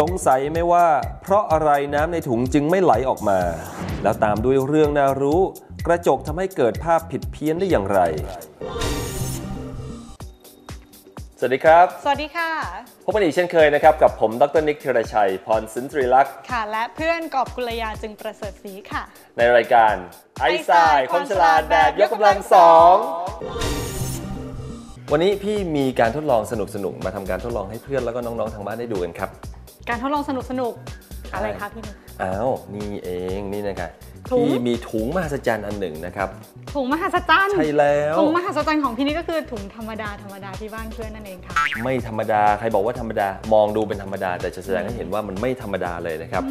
สงสัยไหมว่าเพราะอะไรน้ำในถุงจึงไม่ไหลออกมา แล้วตามด้วยเรื่องน่ารู้ กระจกทำให้เกิดภาพผิดเพี้ยนได้อย่างไร สวัสดีครับ สวัสดีค่ะ พบกันอีกเช่นเคยนะครับ กับผมดรนิกธีรชัย พรสินทรีลักษณ์ค่ะ และเพื่อนกอบกุลยาจึงประเสริฐศรีค่ะ ในรายการไอซายความฉลาดแบบยกกำลังสองวันนี้พี่มีการทดลองสนุกๆมาทำการทดลองให้เพื่อนแล้วก็น้องๆทางบ้านได้ดูกันครับ การทดลองสนุกสนุกๆอะไรคะพี่นุชอ้าวนี่เองนี่นะครับถุงพี่มีถุงมหัศจรรย์อันหนึ่งนะครับ ถุงมหัศจรรย์ใช่แล้วถุงมหัศจรรย์ของพี่นี่ก็คือถุงธรรมดาธรรมดาที่บ้านเพื่อนนั่นเองค่ะไม่ธรรมดาใครบอกว่าธรรมดามองดูเป็นธรรมดา แต่จะแสดงให้เห็นว่ามันไม่ธรรมดาเลยนะครับ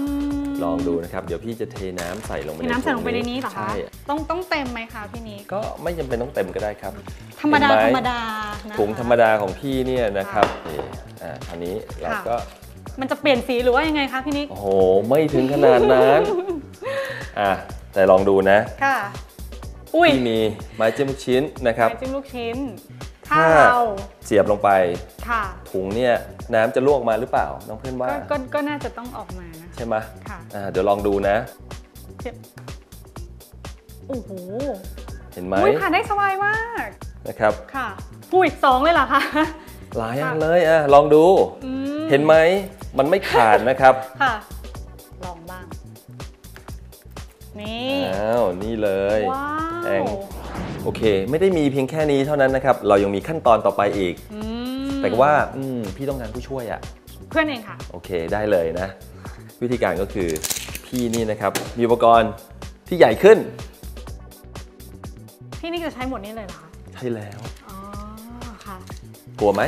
ลองดูนะครับ เดี๋ยวพี่จะเทน้ำใส่ลงไปมีน้ำใส่ลงไปในถุนี้เหรอคะใช่ต้องต้องเต็มไหมคะพี่นิกก็ไม่จำเป็นต้องเต็มก็ได้ครับ ธรรมดาเห็นไหธรรมดานะคะถุงธรรมดาของพี่เนี่ยนะครับนี่อ่าอันนี้เราค่ะก็ มันจะเปลี่ยนสีหรือว่ายังไงคะพี่นิก โอ้โห ไม่ถึงขนาดนั้น อะ แต่ลองดูนะ ค่ะ อุ้ยพี่มีไม้จิ้มลูกชิ้นนะครับ ไม้จิ้มลูกชิ้น ถ้าถ้าเราเสียบลงไป ค่ะ ถุงเนี่ยน้ำจะล่วงมาหรือเปล่า น้องเพื่อนว่าก็ก็ ก็น่าจะต้องออกมานะ ใช่ไหมค่ะ อ่า เดี๋ยวลองดูนะโอ้โห เห็นไหมอุ้ยผ่านได้สบายมาก นะครับ ค่ะอุ้ยสองเลยเหรอคะหลายอันเลยอะลองดูอืมเห็นไหม มันไม่ขาดนะครับ ค่ะ ลองบ้าง นี่ อ้าว นี่เลยว้าแองวโอเค ไม่ได้มีเพียงแค่นี้เท่านั้นนะครับ เรายังมีขั้นตอนต่อไปอีก อืมแต่ว่าอืมพี่ต้องการผู้ช่วยอะ เพื่อนเองค่ะ โอเคได้เลยนะ วิธีการก็คือพี่นี่นะครับ มีอุปกรณ์ที่ใหญ่ขึ้น พี่นี่จะใช้หมดนี้เลยเหรอคะ ใช่แล้ว อ๋อ ค่ะ กลัวไหม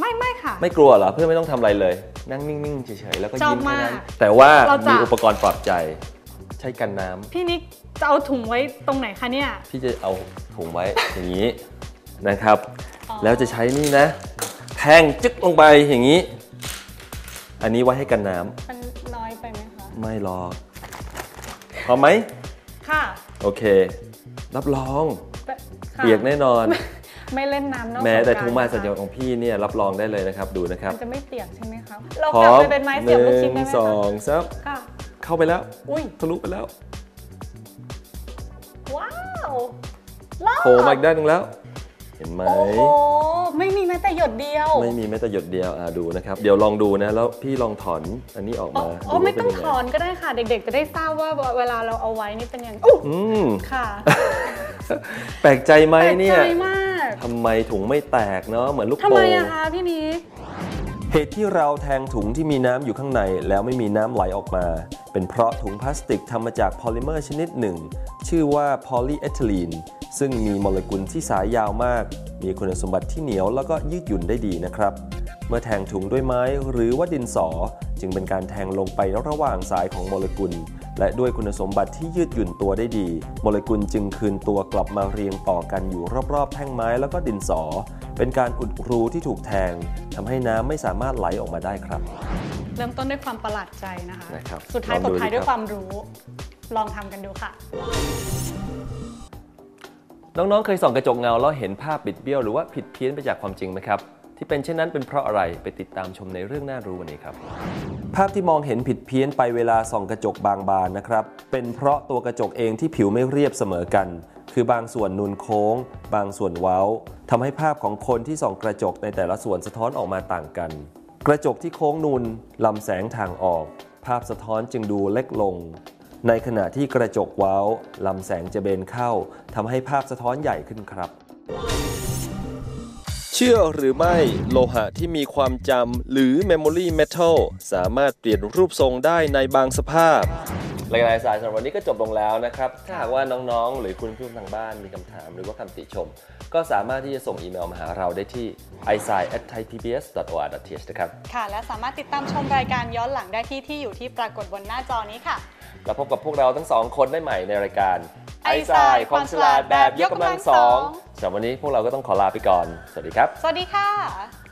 ไม่ไม่ค่ะ ไม่กลัวเหรอเพื่อนไม่ต้องทำอะไรเลย นั่งนิ่งๆเฉยๆแล้วก็ชอบยิ้มแค่นั้นมากแต่ว่าเราจะ มีอุปกรณ์ปรับใจ ใช้กันน้ำพี่นิกจะเอาถุงไว้ตรงไหนคะเนี่ย พี่จะเอาถุงไว้ อย่างนี้นะครับ อ๋อ แล้วจะใช้นี่นะ แทงจึ๊กลงไปอย่างนี้ อันนี้ไว้ให้กันน้ำมันน้อยไปไหมคะ ไม่หรอกพร้อมไหมค่ะโอเค รับรองแต่ค่ะเปียกแน่นอน ไม่เล่นน้ำนอกแม้แต่สงกรถุงมาสัญนะญาคะของพี่เนี่ยรับรองได้เลยนะครับดูนะครับ มันจะไม่เปียกใช่ไหม คะเราพร้กลับอมไปเป็นไม้หเสียบนึ่ลูกชิ้นงได้ไหมสอคะงซับค่ะ เข้าไปแล้วอุ้ยทะลุไปแล้ว ว้าวรอดโผล่มาอีกด้านหนึงแล้ว เห็นไหม โอ้โหไม่มีแม้แต่หยดเดียว ไม่มีแม้แต่หยดเดียวอะดูนะครับ เดี๋ยวลองดูนะ แล้วพี่ลองถอนอันนี้ออกอ๋อมาอ๋อดูไม่ว่าเป็ต้องยัถอนก็ได้ค่ะ เด็กๆ จะได้ทราบว่าเวลาเราเอาไว้นี่เป็นยังไงอุ๊ยอืม ค่ะแปลกใจไหมแปลกเนี่ยใจมากทำไมถุงไม่แตกเนาะเหมือนลูกทำโป่ไมงอะคะพี่นิก เหตุที่เราแทงถุงที่มีน้ำอยู่ข้างในแล้วไม่มีน้ำไหลออกมา เป็นเพราะถุงพลาสติกทำมาจากพอลิเมอร์ชนิดหนึ่ง ชื่อว่าพอลีเอทิลีนซึ่งมีโมเลกุลที่สายยาวมาก มีคุณสมบัติที่เหนียวแล้วก็ยืดหยุ่นได้ดีนะครับ เมื่อแทงถุงด้วยไม้หรือว่าดินสอ จึงเป็นการแทงลงไประหว่างสายของโมเลกุล และด้วยคุณสมบัติที่ยืดหยุ่นตัวได้ดี โมเลกุลจึงคืนตัวกลับมาเรียงต่อกันอยู่รอบๆ แท่งไม้แล้วก็ดินสอ เป็นการอุดรูที่ถูกแทงทำให้น้ำไม่สามารถไหลออกมาได้ครับ เริ่มต้นด้วยความประหลาดใจนะคะนะครับสุดท้ายลองตดูบท้ายดิด้วยครับความรู้ ลองทำกันดูค่ะน้องๆ เคยส่องกระจกเงาแล้วเห็นภาพบิดเบี้ยวหรือว่าผิดเพี้ยนไปจากความจริงไหมครับ ที่เป็นเช่นนั้นเป็นเพราะอะไรไปติดตามชมในเรื่องน่ารู้วันนี้ครับ ภาพที่มองเห็นผิดเพี้ยนไปเวลาส่องกระจกบางบานนะครับ เป็นเพราะตัวกระจกเองที่ผิวไม่เรียบเสมอกัน คือบางส่วนนูนโค้ง บางส่วนเว้าทำให้ภาพของคนที่ส่องกระจกในแต่ละส่วนสะท้อนออกมาต่างกัน กระจกที่โค้งนูนลำแสงทางออก ภาพสะท้อนจึงดูเล็กลง ในขณะที่กระจกเว้าลำแสงจะเบนเข้าทำให้ภาพสะท้อนใหญ่ขึ้นครับ ชื่อหรือไม่โลหะที่มีความจำหรือ Memory Metal สามารถเปลี่ยนรูปทรงได้ในบางสภาพ รายการสายสำหรับวันนี้ก็จบลงแล้วนะครับ ถ้าหากว่าน้องๆ หรือคุณผู้ชมทางบ้านมีคำถามหรือว่าคำติชม ก็สามารถที่จะส่งอีเมลมาหาเราได้ที่ i s i at thaipbs.or.th นะครับ ค่ะ และสามารถติดตามชมรายการย้อนหลังได้ที่ที่อยู่ที่ปรากฏบนหน้าจอนี้ค่ะ แล้วพบกับพวกเราทั้งสองคนได้ใหม่ในรายการไอ ซายความฉลาดแบบยกกำลังสองสำหรับวันนี้พวกเราก็ต้องขอลาไปก่อน สวัสดีครับ สวัสดีค่ะ